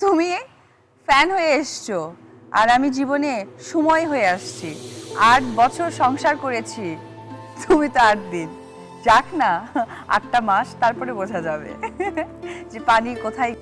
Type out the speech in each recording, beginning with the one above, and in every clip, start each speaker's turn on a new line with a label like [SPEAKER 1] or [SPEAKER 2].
[SPEAKER 1] তুমি ফ্যান হয়ে এসছো। আর আমি জীবনে সময় হয়ে আসছি। আট বছর সংসার করেছি। তুমি তো আট দিন। যাক না, আটটা মাস, তারপরে বোঝা যাবে যে পানি কোথায়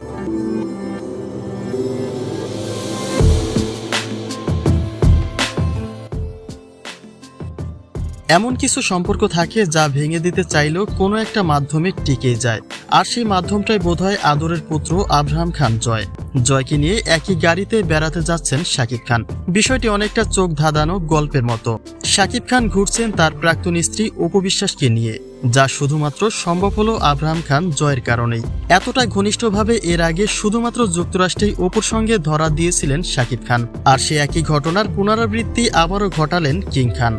[SPEAKER 2] এমন কিছু সম্পর্ক থাকে যা ভেঙে দিতে চাইলেও কোনো একটা মাধ্যমে টিকে যায়। আর সেই মাধ্যমটাই বোধহয় আদরের পুত্র আব্রাহাম খান জয়। জয়কে নিয়ে একই গাড়িতে বেড়াতে যাচ্ছেন শাকিব খান। বিষয়টি অনেকটা চোখ ধাঁধানো গল্পের মতো। শাকিব খান ঘুরছেন তার প্রাক্তন স্ত্রী উপবিশ্বাসকে নিয়ে, যা শুধুমাত্র সম্ভব হলো আব্রাহাম খান জয়ের কারণেই। এতটা ঘনিষ্ঠভাবে এর আগে শুধুমাত্র যুক্তরাষ্ট্রেই অপুর সঙ্গে ধরা দিয়েছিলেন শাকিব খান, আর সে একই ঘটনার পুনরাবৃত্তি আবারও ঘটালেন কিং খান।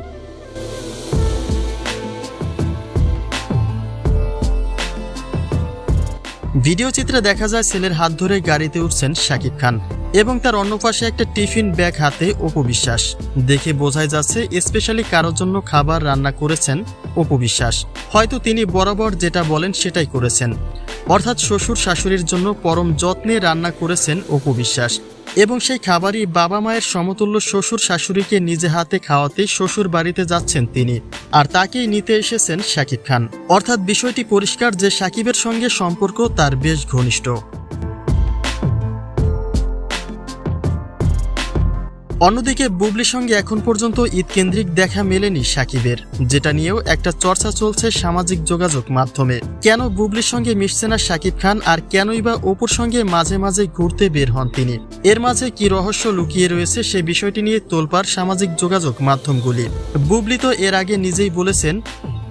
[SPEAKER 2] ভিডিও চিত্রে দেখা যায় ছেলের হাত ধরে গাড়িতে উঠছেন শাকিব খান এবং তার অন্য পাশে একটা টিফিন ব্যাগ হাতে অপবিশ্বাস দেখে বোঝাই যাচ্ছে স্পেশালি কারোর জন্য খাবার রান্না করেছেন অপবিশ্বাস হয়তো তিনি বরাবর যেটা বলেন সেটাই করেছেন। অর্থাৎ শ্বশুর শাশুড়ির জন্য পরম যত্নে রান্না করেছেন অপবিশ্বাস এবং সেই খাবারই বাবা মায়ের সমতুল্য শ্বশুর শাশুড়িকে নিজে হাতে খাওয়াতে শ্বশুর বাড়িতে যাচ্ছেন তিনি। আর তাকেই নিতে এসেছেন শাকিব খান। অর্থাৎ বিষয়টি পরিষ্কার যে শাকিবের সঙ্গে সম্পর্ক তার বেশ ঘনিষ্ঠ। অন্যদিকে বুবলির সঙ্গে এখন পর্যন্ত ঈদ কেন্দ্রিক দেখা মেলেনি সাকিবের, যেটা নিয়েও একটা চর্চা চলছে সামাজিক যোগাযোগ মাধ্যমে। কেন বুবলির সঙ্গে মিশছে না সাকিব খান আর কেনই বা অপুর সঙ্গে মাঝে মাঝে ঘুরতে বের হন তিনি? এর মাঝে কি রহস্য লুকিয়ে রয়েছে সে বিষয়টি নিয়ে তোলপার সামাজিক যোগাযোগ মাধ্যমগুলি। বুবলি তো এর আগে নিজেই বলেছেন,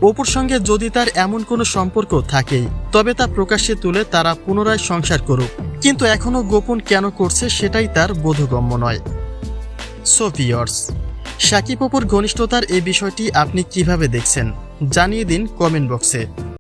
[SPEAKER 2] অপুর সঙ্গে যদি তার এমন কোনো সম্পর্ক থাকেই, তবে তা প্রকাশ্যে তুলে তারা পুনরায় সংসার করুক। কিন্তু এখনও গোপন কেন করছে সেটাই তার বোধগম্য নয়। সোফিয়র্স সাকিব অপুর ঘনিষ্ঠতার এই বিষয়টি আপনি কীভাবে দেখছেন জানিয়ে দিন কমেন্ট বক্সে।